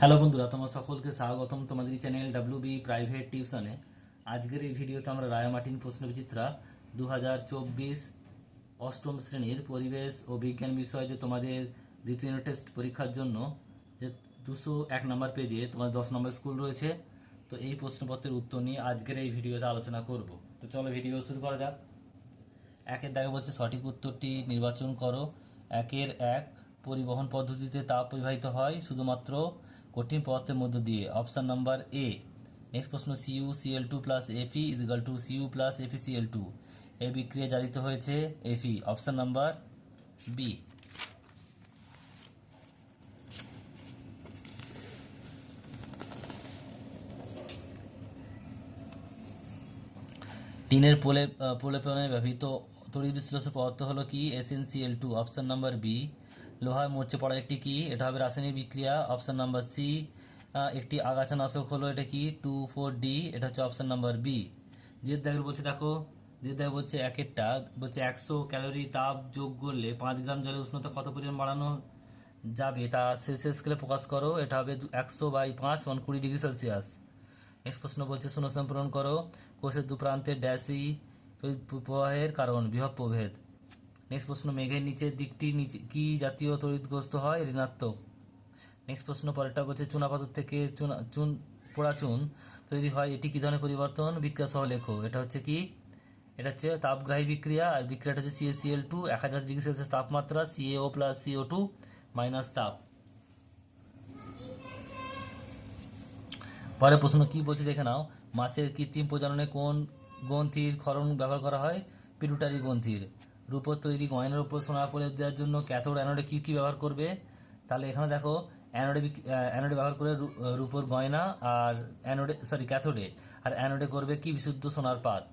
Hello বন্ধুরা, তোমার সকলকে স্বাগতম তোমাদের চ্যানেল ডাব্লিউ বি প্রাইভেট টিউশনে আজকের এই ভিডিওতে আমরা রায়ামার্টিন প্রশ্নবিচিত্রা দু হাজার চব্বিশ অষ্টম শ্রেণির পরিবেশ ও বিজ্ঞান বিষয়ে যে তোমাদের দ্বিতীয় টেস্ট পরীক্ষার জন্য যে দুশো এক নম্বর পেজে তোমার দশ নম্বর স্কুল রয়েছে, তো এই প্রশ্নপত্রের উত্তর নিয়ে আজকের এই ভিডিওতে আলোচনা করব। তো চলো ভিডিও শুরু করা যাক। একের দাগে বলছে, সঠিক উত্তরটি নির্বাচন করো। একের এক, পরিবহন পদ্ধতিতে তাপ পরিবাহিত হয়, শুধুমাত্র কঠিন পদার্থের মধ্য দিয়ে। অপশন নাম্বার এ নেক্সট প্রশ্ন CU CL two plus FE is equal to CU plus FE CL two এই বিক্রিয়া জারিত হয়েছে এফি অপশন নাম্বার বি টিনের প্রলেপনে ব্যবহৃত তড়িৎ বিশ্লেষক পদার্থ হলো কি? SNCL two option number B লোহায় মরচে পড়া একটি কি? এটা হবে রাসায়নিক বিক্রিয়া অপশন নাম্বার সি একটি আগাছানাশক হলো এটা কি? টু ফোর ডি এটা হচ্ছে অপশন নাম্বার বি যে দেখে বলছে, দেখো যে দেখে বলছে এক একটা, বলছে একশো ক্যালোরি তাপ যোগ করলে পাঁচ গ্রাম জলের উষ্ণতা কত পরিমাণ বাড়ানো যাবে? তা সেলসিয়াস স্কেলে প্রকাশ করো, এটা হবে একশো বাই পাঁচ ওয়ান কুড়ি ডিগ্রি সেলসিয়াস। নেক্সট প্রশ্ন বলছে, শূন্যস্থান পূরণ করো, কোষের দু প্রান্তে ড্যাসি প্রবাহের কারণ, বৃহৎ প্রভেদ। নেক্সট প্রশ্ন, মেঘের নিচের দিকটি নিচে, কি জাতীয় তড়িৎগ্রস্ত হয়? ঋণাত্মক। নেক্সট প্রশ্ন, পরেরটা বলছে চুনাপাথর থেকে চুনা, চুন, পোড়া চুন তৈরি হয়। এটি কি ধরনের পরিবর্তন? বিক্রিয়া সহ লেখো। এটা হচ্ছে কি? এটা হচ্ছে তাপগ্রাহী বিক্রিয়া, আর বিক্রিয়াটা হচ্ছে সিএসিএল টু এক হাজার ডিগ্রি সেলসিয়াস তাপমাত্রা CAO plus CO two minus তাপ। পরের প্রশ্ন কি বলছে দেখে নাও। মাছের কৃত্রিম প্রজননে কোন গ্রন্থির ক্ষরণ ব্যবহার করা হয়? পিটুটারি গ্রন্থির। রূপোর তৈরি গয়নার উপর সোনা প্রলেপ দেওয়ার জন্য ক্যাথোড অ্যানোডে কী কী ব্যবহার করবে? তাহলে এখানে দেখো, অ্যানোডে অ্যানোডে ব্যবহার করে রূপোর গয়না আর অ্যানোডে সরি ক্যাথোডে। আর অ্যানোডে করবে কি? বিশুদ্ধ সোনার পাত।